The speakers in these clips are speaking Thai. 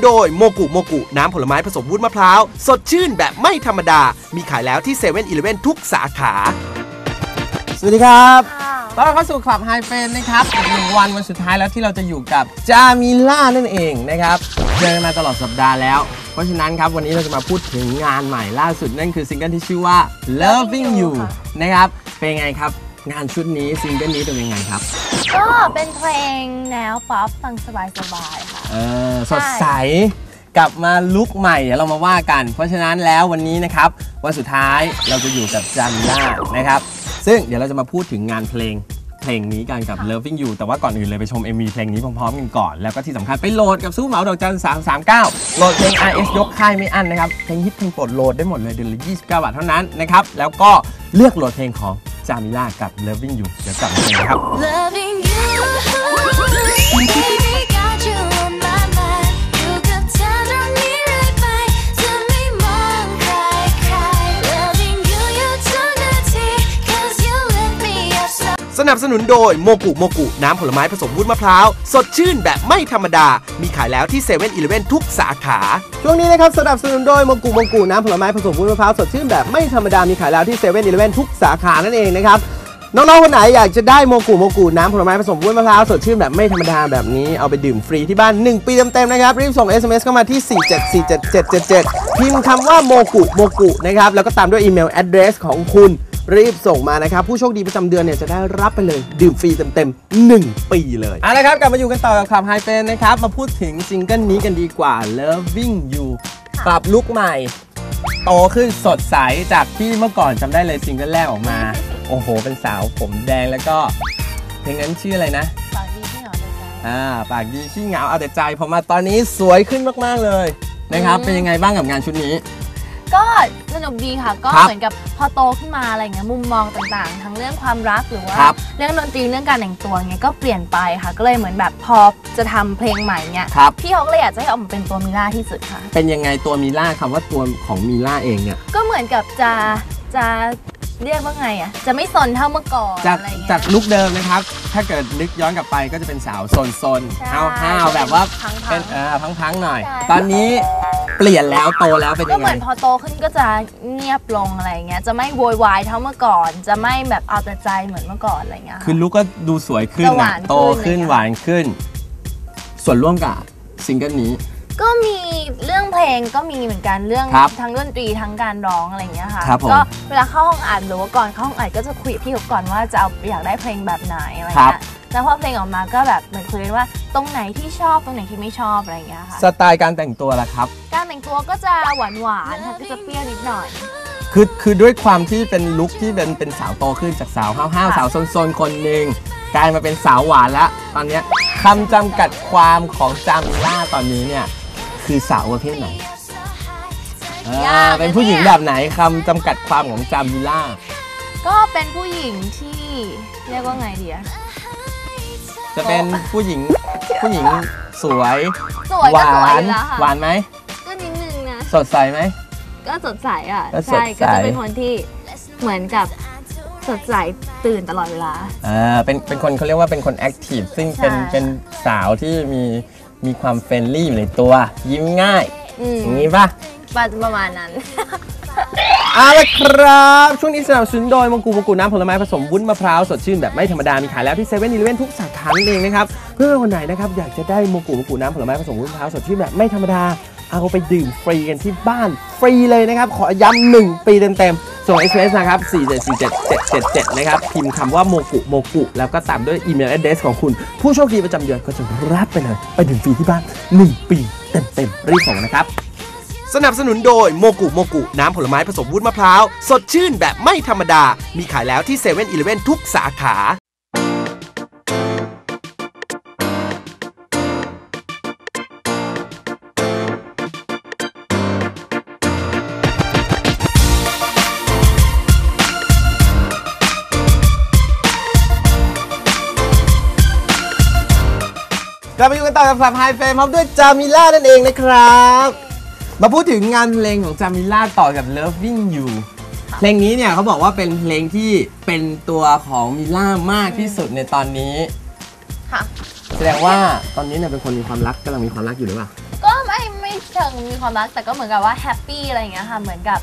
นับสนุนโดยโมกุโมกุน้ำผลไม้ผสมวุ้นมะพร้าว สดชื่นแบบไม่ธรรมดา มีขายแล้วที่เซเว่นอีเลฟทุกสาขา สวัสดีครับค่ะต้อนรับเข้าสู่คลับไฮเฟนนะครับอีกหนึ่งวันวันสุดท้ายแล้วที่เราจะอยู่กับจามิล่านั่นเองนะครับเจอกันมาตลอดสัปดาห์แล้ว เพราะฉะนั้นครับวันนี้เราจะมาพูดถึงงานใหม่ล่าสุดนั่นคือซิงเกิลที่ชื่อว่า Loving You นะครับ เป็นไงครับงานชุดนี้ซิงเกิลนี้เป็นยังไงครับ ก็เป็นเพลงแนวป๊อปฟังสบายๆค่ะ เออสดใสกลับมาลุกใหม่เดี๋ยวเรามาว่ากัน เพราะฉะนั้นแล้ววันนี้นะครับวันสุดท้ายเราจะอยู่กับจามิล่านะครับ ซึ่งเดี๋ยวเราจะมาพูดถึงงานเพลงเพลงนี้กันกับ Loving You แต่ว่าก่อนอื่นเลยไปชม MV เพลงนี้พร้อมๆกันก่อน แล้วก็ที่สำคัญไปโหลดกับสู้เหมาดอกจัน339 โหลดเพลง RS ยกค่ายไม่อั้นนะครับ เพลงฮิตเพลงโปรดโหลดได้หมดเลยเดือนละ29 บาทเท่านั้นนะครับ แล้วก็เลือกโหลดเพลงของจามิล่ากับ Loving You เดี๋ยวกลับมาเลยครับ สนับสนุนโดยโมกุโมกุน้ำผลไม้ผสมวุ้นมะพร้าว สดชื่นแบบไม่ธรรมดา มีขายแล้วที่เซเว่นอีเลฟทุกสาขา ช่วงนี้นะครับสนับสนุนโดยโมกุโมกุน้ำผลไม้ผสมวุ้นมะพร้าวสดชื่นแบบไม่ธรรมดา มีขายแล้วที่เซเว่นอีเลฟทุกสาขานั่นเองนะครับน้องๆคนไหนอยากจะได้โมกุโมกุน้ำผลไม้ผสมวุ้นมะพร้าวสดชื่นแบบไม่ธรรมดาแบบนี้เอาไปดื่มฟรีที่บ้าน 1 ปีเต็มๆนะครับ รีบส่ง SMS เข้ามาที่ 4747777 พิมพ์คำว่าโมกุโมกุนะครับแล้วก็ตามด้วยอีเมล address ของคุณ รีบส่งมานะครับ ผู้โชคดีประจำเดือนเนี่ยจะได้รับไปเลย ดื่มฟรีเต็มๆ 1 ปีเลยเอาละครับ กลับมาอยู่กันต่อกับคลับไฮเฟนนะครับ มาพูดถึงซิงเกิลนี้กันดีกว่า Loving You ปรับลุคใหม่ โตขึ้นสดใสจากที่เมื่อก่อนจำได้เลยซิงเกิลแรกออกมา โอ้โห เป็นสาวผมแดงแล้วก็เพลงนั้นชื่ออะไรนะฝากดีที่หนอนใจอ่าปากดีขี้เหงาเอาแต่ใจพอมาตอนนี้สวยขึ้นมาก ๆ เลยนะครับเป็นยังไงบ้างกับงานชุดนี้ ก็สนุกดีค่ะ ก็ครับเหมือนกับพอโตขึ้นมาอะไรเงี้ยมุมมองต่างๆ ทั้งเรื่องความรักหรือว่าครับเรื่องดนตรีเรื่องการแต่งตัวเงี้ยก็เปลี่ยนไปค่ะ ก็เลยเหมือนแบบพอจะทำเพลงใหม่เงี้ยครับ พี่เขาก็เลยอยากจะให้ออกมาเป็นตัวมิล่าที่สุดค่ะ เป็นยังไงตัวมีล่าคำว่าตัวของมีล่าเองเนี่ย ก็เหมือนกับจะจะ เรียกว่าไงอะ จะไม่สนเท่าเมื่อก่อนจากอะไรเงี้ยจากลุคเดิมนะครับ ถ้าเกิดนึกย้อนกลับไปก็จะเป็นสาวโซนๆใช่ห้าวๆแบบว่าพังๆ เป็นเออพังๆหน่อย ใช่ ตอนนี้เปลี่ยนแล้วโตแล้วเป็นก็ยังเหไง มือนพอโตขึ้นก็จะเงียบลงอะไรเงี้ย จะไม่โวยวายเท่าเมื่อก่อน จะไม่แบบเอาแต่ใจเหมือนเมื่อก่อนอะไรเงี้ยคือลุคก็ดูสวยขึ้นจะหนะวานขึ้นโตขึ้นอะไรเงี้ย หวานขึ้น ส่วนร่วมกับซิงเกิลนี้ ก็มีเรื่องเพลงก็มีเหมือนกันเรื่องครับทั้งดนตรีทั้งการร้องอะไรเงี้ยค่ะครับผมก็เวลาเข้าห้องอัดหรือว่าก่อนเข้าห้องอัดก็จะคุยกับพี่เขาก่อนว่าจะเอาอยากได้เพลงแบบไหนอะไรครัเงี้บ ยแล้วพอเพลงออกมาก็แบบเหมือนคุยกันว่าตรงไหนที่ชอบตรงไหนที่ไม่ชอบอะไรเงี้ยค่ะ สไตล์การแต่งตัวล่ะครับ การแต่งตัวก็จะหวานหวานๆค่ะก็จะเปรี้ยวนิดหน่อย คือคือด้วยความที่เป็นลุคที่เป็นเป็นสาวโตขึ้นจากสาวห้าวๆค่ะ สาวโซนๆคนหนึ่งกลายมาเป็นสาวหวานแล้ว ตอนเนี้ยคำจำกัดความของจามิล่าตอนนี้เนี่ย คือสาวประเภทไหนอ่ายากนะเป็นผู้หญิงเนี่ย แบบไหนคำจำกัดความของจามิล่า ก็เป็นผู้หญิงที่เรียกว่าไงดีอะจะเป็นผู้หญิงผู้หญิงสวยสวยหก็วาสวยนอยู่แล้วค่ะหวานไหมก็นิดนึงนะ สดใสไหม ก็สดใสอะ ก็สดใช่ ใส ก็จะเป็นคนที่เหมือนกับสดใสตื่นตลอดเวลา อ่าเป็นเป็นคนเขาเรียกว่าเป็นคนแอคทีฟซึ่งเป็นใช่ เป็นสาวที่มี มีความเฟรนลี่อยู่ในตัว ยิ้มง่ายอืมอย่างนี้ป่ะ ประมาณนั้น เอาละครับ ช่วงนี้สนับสนุนโดยมงกุมงกุน้ำผลไม้ผสมวุ้นมะพร้าวสดชื่นแบบไม่ธรรมดา มีขายแล้วที่เซเว่นอีเลฟทุกสาขานั่นเองนะครับเพื่อนคนไหนนะครับ อยากจะได้มงกุมงกุน้ำผลไม้ผสมวุ้นมะพร้าวสดชื่นแบบไม่ธรรมดา เอาไปดื่มฟรีกันที่บ้านฟรีเลยนะครับ ขอย้ำหนึ่งปีเต็มๆ ส่ง SMS นะครับ 4747777 นะครับ พิมพ์คำว่าโมกุโมกุ แล้วก็ตามด้วยอีเมลแอดเดสของคุณ ผู้โชคดีประจำเดือนก็จะรับไปเลยไปถึงฟรีที่บ้าน 1 ปีเต็มๆรีบส่งนะครับ สนับสนุนโดยโมกุโมกุ น้ำผลไม้ผสมวุ้นมะพร้าว สดชื่นแบบไม่ธรรมดา มีขายแล้วที่เซเว่นอีเลฟทุกสาขา กลับมาอยู่กันต่อกับคลับไฮเฟมพร้อมด้วยจามิล่านั่นเองนะครับ มาพูดถึงงานเพลงของจามิล่าต่อกับ Loving You เพลงนี้เนี่ยเขาบอกว่าเป็นเพลงที่เป็นตัวของมิล่ามากที่สุดในตอนนี้ ค่ะ แสดงว่าตอนนี้เนี่ยเป็นคนมีความรักกำลังมีความรักอยู่หรือเปล่า ก็หไม่เชิงมีความรักแต่ก็เหมือนกับว่าแฮปปี้อะไรอย่างเงี้ยค่ะ เหมือนกับ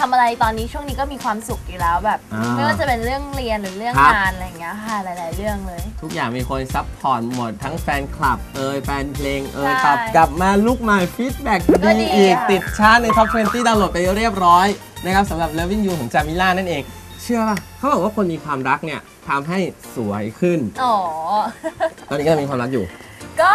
ทำอะไรตอนนี้ช่วงนี้ก็มีความสุขอยู่แล้วแบบ อ่าไม่ว่าจะเป็นเรื่องเรียนหรือเรื่องครับ งานอะไรอย่างเงี้ยค่ะหลาย ๆ เรื่องเลย ทุกอย่างมีคนซัพพอร์ตหมด ทั้งแฟนคลับ เอยแฟนเพลง เอยใช่กลับกลับมาลุกมาฟีดแบ็กก็ดีดีอีก ค่ะ ติดชาร์ตในท็อป20ดาวน์โหลดไปเรียบร้อยนะครับสำหรับ Loving You ของจามิล่านั่นเอง เชื่อป่ะเขาบอกว่าคนมีความรักเนี่ยทำให้สวยขึ้น อ๋อ ตอนนี้ก็มีความรักอยู่ ก็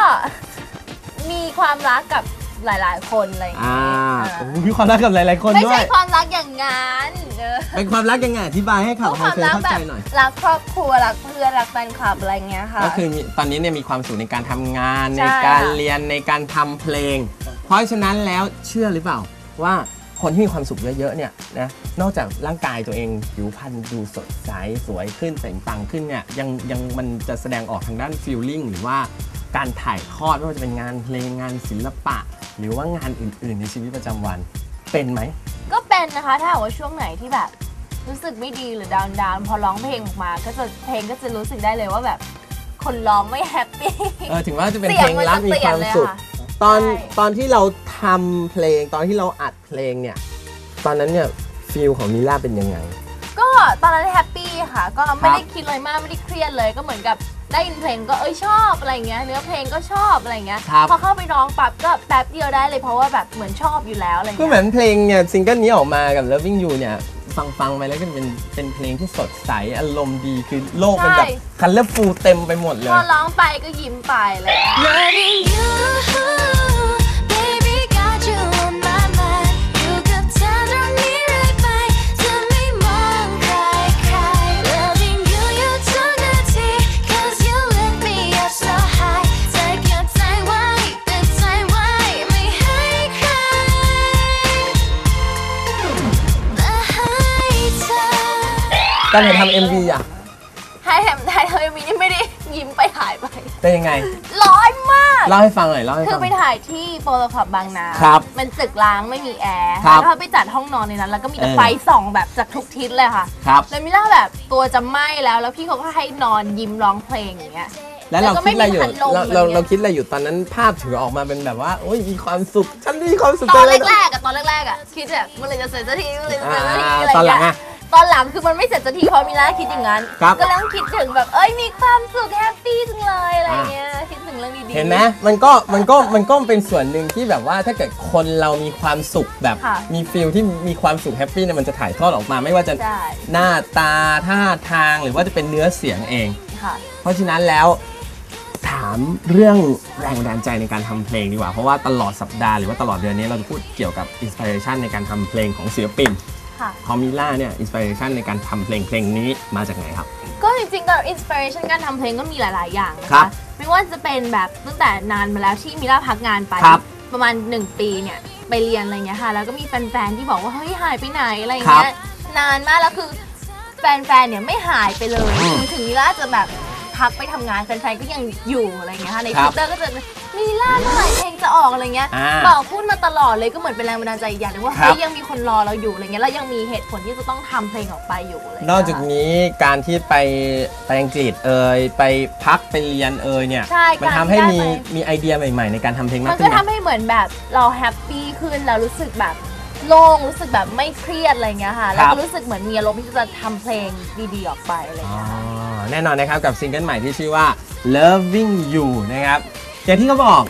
มีความรักกับ หลายๆ คนอะไรอย่างอ่าเงี้ยโอ้โหมีความรักกับหลาย ๆ คนไม่ด้วใช่ย ความรักอย่างนั้นเออเป็นความรักยังไงอธิบายให้ขับก็ไฮความเฟยรักเข้าแบใจบหน่อย รักครอบครัวรักเพื่อนรักแฟนคลับอะไรเงี้ยค่ะ ก็คือมีตอนนี้เนี่ยมีความสุขในการทำงานใช่ในการค่ะ เรียนในการทำเพลง เพราะฉะนั้นแล้วเชื่อหรือเปล่าว่าคนที่มีความสุขเยอะๆเนี่ยนะนอกจากร่างกายตัวเองผิวพรรณดูสดใสสวยขึ้นเปล่งปลังขึ้นเนี่ยยังยังมันจะแสดงออกทางด้านฟีลลิ่งหรือว่าการถ่ายทอดไม่ว่าจะเป็นงานเพลงงานศิลปะ หรือว่างานอื่น ๆ ในชีวิตประจำวัน เป็นไหม ก็เป็นนะคะถ้าหากว่าช่วงไหนที่แบบ รู้สึกไม่ดีหรือดาวน์ดาวพอร้องเพลงออกมา ก็จะเพลงก็จะรู้สึกได้เลยว่าแบบ คนร้องไม่แฮปปี้ เออถึงว่าจะเป็นเสีเพยลงงมันรักจะมีเปลี่คยนวามเลยสุขค่ะตอนใช่ ตอนที่เราทำเพลงตอนที่เราอัดเพลงเนี่ย ตอนนั้นเนี่ยฟีลของมิล่าเป็นยังไง ก็ตอนนั้นแฮปปี้ค่ะ ก็ไม่ครับได้คิดอะไรมากไม่ได้เครียดเลยก็เหมือนกับ ได้ยินเพลงก็เอ้ยชอบอะไรเงี้ยเนื้อเพลงก็ชอบอะไรเงี้ยครับพอเข้าไปร้องปั๊บก็แป๊บเดียวได้เลยเพราะว่าแบบเหมือนชอบอยู่แล้วอะไรก็เงี้ย เหมือนเพลงเนี่ยซิงเกิลนี้ออกมากับ Loving You เนี่ย ฟังฟังๆไปแล้วก็เป็นเป็นเพลงที่สดใสอารมณ์ดีคือโลกมันแบบคันเลอร์ฟูเต็มไปหมดเลพอยร้องไปก็ยิ้มไปเลย Loving you, time. การถ่ายทำ MV อะให้แฮมไทยเฮยมีนี่ไม่ได้ยิ้มไปถ่ายไป เป็นยังไง ร้อนมาก เล่าให้ฟังหน่อยเล่าให้คืฟัองไปถ่ายที่โปรโตคอบบางนา ครับมันตึกล้างไม่มีแอร์ครับแล้วเขาไปจัดห้องนอนในนั้น แล้วก็มีแต่เออ ไฟส่องแบบจากทุกทิศเลยค่ะครับ แล้วมิล่าแบบตัวจะไหม้แล้ว แล้วพี่เขาก็ให้นอนยิ้มร้องเพลงอย่างเงี้ย แล้วเราแล้วก็ไม่คิดอะไรอยู่มีพัดลมเราอะไรเราเงี้ย เราคิดอะไรอยู่ตอนนั้นภาพถือออกมาเป็นแบบว่า โอ้ยมีความสุขฉันมีความสุขตอนเลยแรกๆอะตอนแรกๆอะคิดแบบเมื่อไหรจะเสร็จสักทีเมื่อไหรจะเสร็จสักทีอ่าอะไรตอนหลัเงี้งยอะ ตอนหลังคือมันไม่เสร็จสักทีเพราะมิล่าคิดอย่างนั้น ครับ ก็ต้องคิดถึงแบบเอ้ยมีความสุขแฮปปี้จังเลยอะไรเงี้ยคิดถึงเรื่องดีๆ เห็นไหมมันก็มันก็มันก็เป็นส่วนหนึ่งที่แบบว่าถ้าเกิดคนเรามีความสุขแบบ ค่ะมีฟิลที่มีความสุขแฮปปี้เนี่ยมันจะถ่ายทอดออกมาไม่ว่าจะใช่ หน้าตาท่าทางหรือว่าจะเป็นเนื้อเสียงเอง ค่ะ เพราะฉะนั้นแล้วถามเรื่องแรงบันดาลใจในการทำเพลงดีกว่า เพราะว่าตลอดสัปดาห์หรือว่าตลอดเดือนนี้เราจะพูดเกี่ยวกับอินสปิเรชันในการทำเพลงของศิลปิน ค่ะคอมิล่าเนี่ยอินสปิเรชันในการทำเพลงเพลงนี้มาจากไหนครับ ก็จริงๆก็อินสปิเรชันการทำเพลงก็มีหลาย ๆ อย่างนะครัคะ บไม่ว่าจะเป็นแบบตั้งแต่นานมาแล้วที่มิล่าพักงานไป ครับประมาณ 1 ปีเนี่ยไปเรียนอะไรเงี้ยค่ะ แล้วก็มีแฟน ๆ ที่บอกว่า เฮ้ย หายไปไหนอะไรเงี้ยนานมากแล้วคือแฟน ๆ เนี่ยไม่หายไปเลย อืม ถึงถึงมิล่าจะแบบ พักไปทำงานแฟนๆก็ยังอยู่อะไรเงี้ยค่ะในครัทบวิตเตอร์ก็จะมิล่าเมื่อไหร่เพลงจะออกอะไรเงี้ยอ่าบอกพูดมาตลอดเลยก็เหมือนเป็นแรงบันดาลใจอีกอย่างหนึงว่าครับ เฮ้ยยังมีคนรอเราอยู่อะไรเงี้ยแล้วยังมีเหตุผลที่จะต้องทำเพลงออกไปอยู่อะไรเงี้ยนอกจากนี้การที่ไปไปอังกฤษเอ่ยไปพักไปเรียนเอ่ยเนี่ยใช่มันการทำให้ที่มีได้ไป มีไอเดียใหม่ๆ ในการทำเพลงมัมากนขึ้จะนไหมทำให้เหมือนแบบเราแฮปปี้ขึ้นเรารู้สึกแบบโล่งรู้สึกแบบไม่เครียดอะไรเงี้ยค่ะแล้วก็รู้สึกเหมือนมีอารมณ์ที่จะทำเพลงดีๆออกไปอะไรอ๋อเงี้ย แน่นอนนะครับกับซิงเกิลใหม่ที่ชื่อว่า Loving You นะครับอย่างที่เขาบอก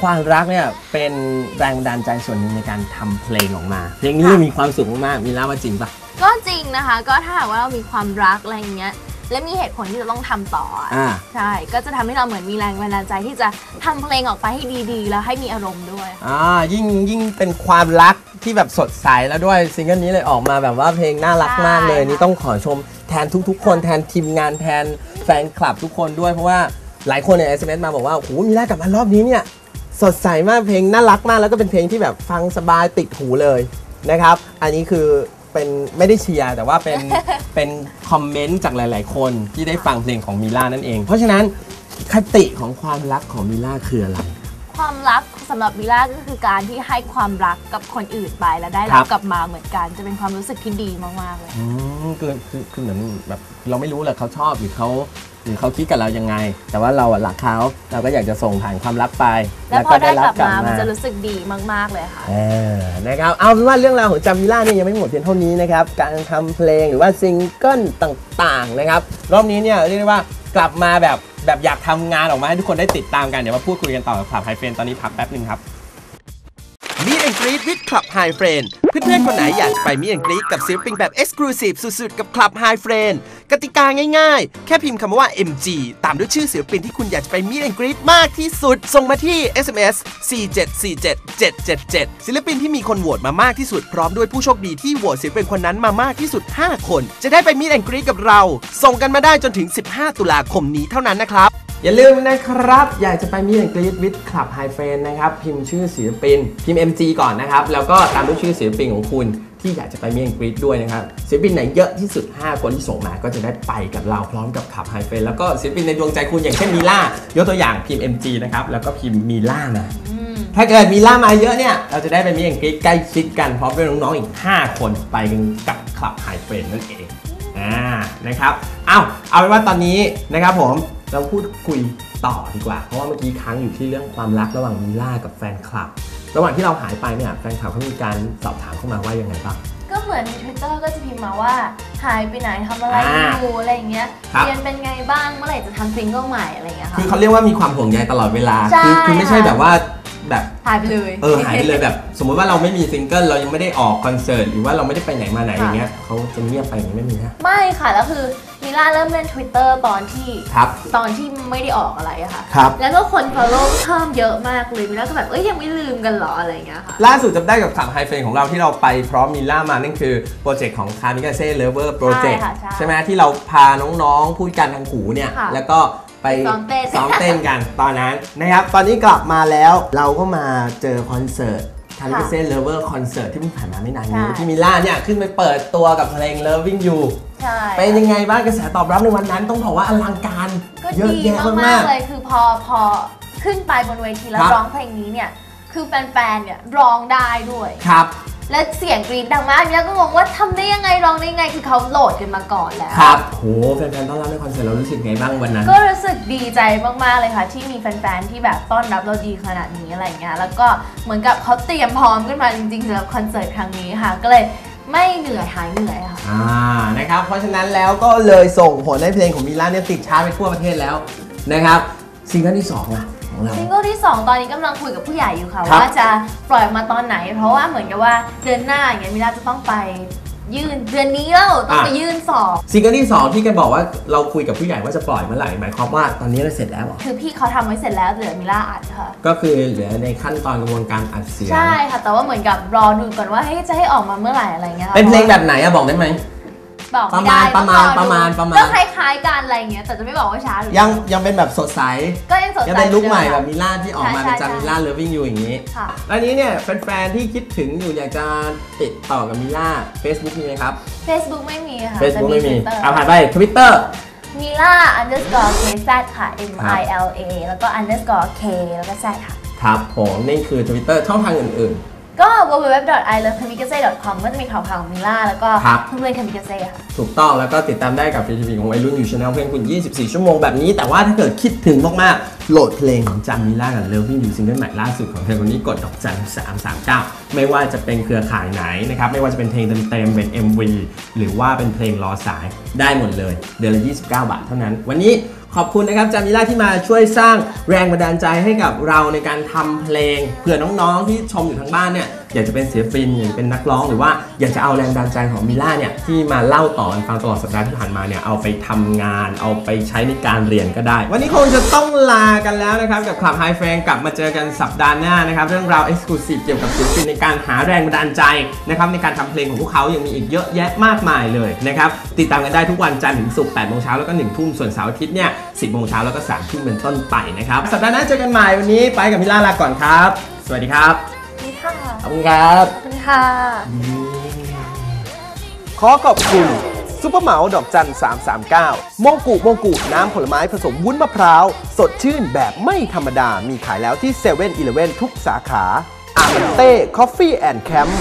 ความรักเนี่ยเป็นแรงบันดาลใจส่วนหนึ่งในการทำเพลงออกมา เพลงนี้มีความสุขมากๆมีแล้วว่าจริงปะ ก็จริงนะคะ ก็ถ้าหากว่าเรามีความรักอะไรเงี้ย และมีเหตุผลที่จะต้องทำต่ออะอ่า ใช่ ก็จะทำให้เราเหมือนมีแรงบันดาลใจที่จะทำเพลงออกไปให้ดีๆ แล้วให้มีอารมณ์ด้วย อ่ายิ่งยิ่งเป็นความรักที่แบบสดใสแล้วด้วยซิงเกิลนี้เลยออกมาแบบว่าเพลงน่ารักมากเลยใช่ค่ะ นี่ต้องขอชม แทนทุกๆ คนแทนทีมงานแทนแฟนคลับทุกคนด้วยเพราะว่าหลายคนเนี่ย SMS มาบอกว่าโอ้โหมีได้กลับมารอบนี้เนี่ยสดใสมากเพลงน่ารักมากแล้วก็เป็นเพลงที่แบบฟังสบายติดหูเลยนะครับ อันนี้คือเป็นไม่ได้เชียร์แต่ว่าเป็น เป็นคอมเมนต์จากหลาย ๆ คนที่ได้ฟังเพลงของมิล่านั่นเอง เพราะฉะนั้นคติของความรักของมิล่าคืออะไร ความรักสำหรับมิล่าก็คือการที่ให้ความรักกับคนอื่นไปแล้วได้ครัรับบ กลับมาเหมือนกัน จะเป็นความรู้สึกที่ดีมากๆเลย อืมคือคือคือเหมือนแบบเราไม่รู้แหละเขาชอบหรือเขาหรือเขาคิดกับเรายังไง แต่ว่าเราอะหลักเขาเราก็อยากจะส่งผ่านความรักไปแล้วพอได้กลับมามันจะรู้สึกดีมากๆเลยค่ะ เออนะครับเอาเป็นว่าเรื่องราวของจามิล่าเนี่ยยังไม่หมดเพียงเท่านี้นะครับการทำเพลงหรือว่าซิงเกิลต่างๆนะครับรอบนี้เนี่ยเรียกได้ว่ากลับมาแบบ แบบอยากทำงานออกมาให้ทุกคนได้ติดตามกัน เดี๋ยวมาพูดคุยกันต่อกับคลับไฮเฟนตอนนี้พักแป๊บหนึ่งครับ มีแอนกรีดวิดคลับไฮเฟรนเพื่อนๆคนไหนอยากจะไปมีแอนกรีดกับศิลปินแบบเอ็กซ์คลูซีฟสุดๆ กับคลับไฮเฟรน กติกาง่ายๆ แค่พิมพ์คำว่า MG ตามด้วยชื่อศิลปินที่คุณอยากจะไปมีแอนกรีดมากที่สุด ส่งมาที่ SMS 4747777 ศิลปินที่มีคนโหวตมามากที่สุด พร้อมด้วยผู้โชคดีที่โหวตศิลปินคนนั้นมามากที่สุด 5 คน จะได้ไปมีแอนกรีดกับเรา ส่งกันมาได้จนถึง 15 ตุลาคมนี้เท่านั้นนะครับ อย่าลืมนะครับ อยากจะไปมีอย่างกรีดวิดคลับไฮเฟนนะครับ พิมพ์ชื่อศิลปิน พิมพ์ MG ก่อนนะครับ แล้วก็ตามด้วยชื่อศิลปินของคุณที่อยากจะไปมีอย่างกรีดด้วยนะครับศิลปินไหนเยอะที่สุด 5 คนที่ส่งมาก็จะได้ไปกับเราพร้อมกับคลับไฮเฟนแล้วก็ศิลปินในดวงใจคุณอย่างเช่นมีล่ายกตัวอย่างพิมพ์ MG นะครับแล้วก็พิมพ์มีล่ามาถ้าเกิดมีล่ามาเยอะเนี่ย เราจะได้ไปมีอย่างกรีดใกล้ชิดกันพร้อมด้วยน้องๆอีก 5 คนไปกันกับคลับไฮเฟนนั่นเองอ่านะครับเอาเอาเป็นว่าตอนนี้นะครับผม เราพูดคุยต่อดีกว่า เพราะว่าเมื่อกี้ค้างอยู่ที่เรื่องความรักระหว่างมิล่ากับแฟนคลับ ระหว่างที่เราหายไปเนี่ยแฟนคลับเขามีการสอบถามเข้ามาว่ายังไงบ้าง ก็เหมือนใน Twitter ก็จะพิมพ์มาว่า หายไปไหนทำอะไรอ่าอยู่อะไรอย่างเงี้ย ครับ เรียนเป็นไงบ้าง เมื่อไหร่จะทำซิงเกิลใหม่อะไรอย่างเงี้ยค่ะ คือเขาเรียกว่ามีความห่วงใยตลอดเวลา ใช่คือคือไม่ใช่ค่ะ แบบว่าแบบหายไปเลย เออหายไปเลยแบบสมมุติว่าเราไม่มีซิงเกิลเรายังไม่ได้ออกคอนเสิร์ตหรือว่าเราไม่ได้ไปไหนมาไหนอย่างเงี้ยเขาจะเงียบไปอย่างนี้ไม่มีนะ ไม่ค่ะแล้วคือมิ ล่าเริ่มเล่น Twitter ตอนที่ครับ ตอนที่ไม่ได้ออกอะไรอะค่ะครับ แล้วก็คน follow เพิ่มเยอะมากเลยมิล่าก็แบบเอ้ยยังไม่ลืมกันเหรออะไรอย่างเงี้ยค่ะ ล่าสุดจำได้กับขับไฮเฟนของเราที่เราไปพร้อมมิลล่ามานั่นคือโปรเจกต์ของคามิกาเซ่เลเวอร์โปรเจกต์ใช่ค่ะใช่ใช่ไหมที่เราพาน้องๆพูดกันทางหูเนี่ย ค่ะแล้วก็ไปซ้อมเต้น ซ้อมเต้นกันตอนนั้นนะครับ ตอนนี้กลับมาแล้วเราก็มาเจอคอนเสิร์ต คามิกาเซ่เลเวอร์คอนเสิร์ตที่เพิ่งผ่านมาไม่นานนี้ใช่ที่มิลล่าเนี่ย ขึ้นไปเปิดตัวกับเพลง Loving You ใช่เป็นยังไงบ้างกระแสตอบรับในวันนั้นต้องบอกว่าอลังการก็เยอะดีแยะมามากกๆเลยคือพอพอขึ้นไปบนเวทีแล้ควรับร้องเพลงนี้เนี่ยคือแฟนๆเนี่ยร้องได้ด้วยๆครับ และเสียงกรี๊ดดังมากมิล่าก็งงว่าทำได้ยังไงร้องได้ยังไงคือเขาโหลดกันมาก่อนแล้ว ครับโหแฟนๆต้อนรับในคอนเสิร์ตเรารู้สึกไงบ้างวันนั้น ก็รู้สึกดีใจมากๆเลยค่ะ ที่มีแฟนๆที่แบบต้อนรับเราดีขนาดนี้อะไรเงี้ยแล้วก็เหมือนกับเขาเตรียมพร้อมขึ้นมาจริงๆสำหรับคอนเสิร์ตครั้งนี้ค่ะ ก็เลยไม่เหนื่อยหายเหนื่อยค่ะ อ่านะครับ เพราะฉะนั้นแล้วก็เลยส่งผลให้เพลงของมิลล่าเนี่ยติดชาร์ตไปทั่วประเทศแล้วนะครับซิงเกิลที่2อะ ของเรา ซิงเกิลที่ 2 ตอนนี้กำลังคุยกับผู้ใหญ่อยู่ค่ะ ครับ ว่าจะปล่อยออกมาตอนไหน เพราะว่าเหมือนกับว่าเดือนหน้าอย่างเงี้ยมิลาจะต้องไปยื่นเดือนนี้แล้วต้องไปยื่นสอบ ซิงเกิลที่2ที่แกบอกว่าเราคุยกับผู้ใหญ่ว่าจะปล่อยเมื่อไหร่หมายความว่าตอนนี้เราเสร็จแล้วเหรอคือพี่เขาทำไว้เสร็จแล้วเหลือมิลาอัดค่ะ ก็คือเหลือในขั้นตอนกระบวนการอัดเสียงใช่ค่ะ แต่ว่าเหมือนกับรอดูก่อนว่าเฮ้ยจะให้ออกมาเมื่อไหร่อะไรเงี้ยค่ะเป็นเพลงแบบไหนอะบอกได้ไหม บอกไม่ได้ประมาณต้องอดูประมาณประมาณ ก็คล้ายๆกันอะไรเงี้ยแต่จะไม่บอกว่าช้าหรือยังยังเป็นแบบสดใส ก็ยังสดใสยังเป็นลุคใหม่เดิแบบมิลล่าที่ออกมาใช่เป็นใช่จามิลล่า Loving You อย่างนี้ ค่ะ อันนี้เนี่ยแฟนๆที่คิดถึงอยู่อยากจะติดต่อกับมิลล่า Facebook มีไหมครับ Facebook ไม่มีค่ะ Facebook ไม่มีแต่เอาผ่านไป Twitter มีล่า underscore k z ค่ะ m i l a แล้วก็ underscore k แล้วก็ z ค่ะ ครับผมนี่คือ Twitter ช่องทางอื่น ก็ www.ilovekambikaze.com ก็จะมีข่าวๆของมิล่าแล้วก็ครับ เพื่อนๆ Kamikaze ค่ะๆถูกต้องแล้วก็ติดตามได้กับ FTV ของวัยรุ่นอยู่ช anel เพลงคุณ 24 ชั่วโมงแบบนี้ แต่ว่าถ้าเกิดคิดถึงมากๆโหลดเพลงของจันมิล่ากับ Loving You ซิงเกิลใหม่ล่าสุดของเธอคนนี้กดดอกจัน339ไม่ว่าจะเป็นเครือข่ายไหนนะครับ ไม่ว่าจะเป็นเพลงเต็มๆเป็น MV หรือว่าเป็นเพลงรอสายได้หมดเลย เดือนละ 29 บาทเท่านั้น วันนี้ ขอบคุณนะครับจามิล่าที่มาช่วยสร้างแรงบันดาลใจให้กับเราในการทำเพลง เผื่อน้องๆที่ชมอยู่ทางบ้านเนี่ย อยากจะเป็นศิลปินอยากจะเป็นนักร้องหรือว่าอยากจะเอาแรงบันใจของมิล่าเนี่ยที่มาเล่าต่อนฟังตลอดสัปดาห์ที่ผ่านมาเนี่ยเอาไปทำงาน เอาไปใช้ในการเรียนก็ได้ วันนี้คงจะต้องลากันแล้วนะครับกับคลับไฮแฟนกลับมาเจอกันสัปดาห์หน้านะครับเรื่องราวเอ็กซ์คลูซีฟเกี่ยวกับศิลปินในการหาแรงบันดาลใจนะครับในการทำเพลงของพวกเขายังมีอีกเยอะแยะมากมายเลยนะครับติดตามกันได้ทุกวันจันทร์ถึงศุกร์8โมงเช้าแล้วก็1ทุ่มส่วนเสาร์อาทิตย์เนี่ย10โมงเช้าแล้วก็3ทุ่มเป็นต้นไปนะครับสัปดาห์หน้าเจอกันใหม่วันนี้ไปกับมิล่าลาก่อนครับ สวัสดีครับ ขอบคุณครับขอบคุณค่ะ ขอขอบคุณซุปเปอร์เหมาดอกจัน 339 โมกุโมกุน้ำผลไม้ผสมวุ้นมะพร้าว สดชื่นแบบไม่ธรรมดา มีขายแล้วที่7 e เ e ่ e อทุกสาขาอามันเต้คอฟฟี่แอนด์แคมป์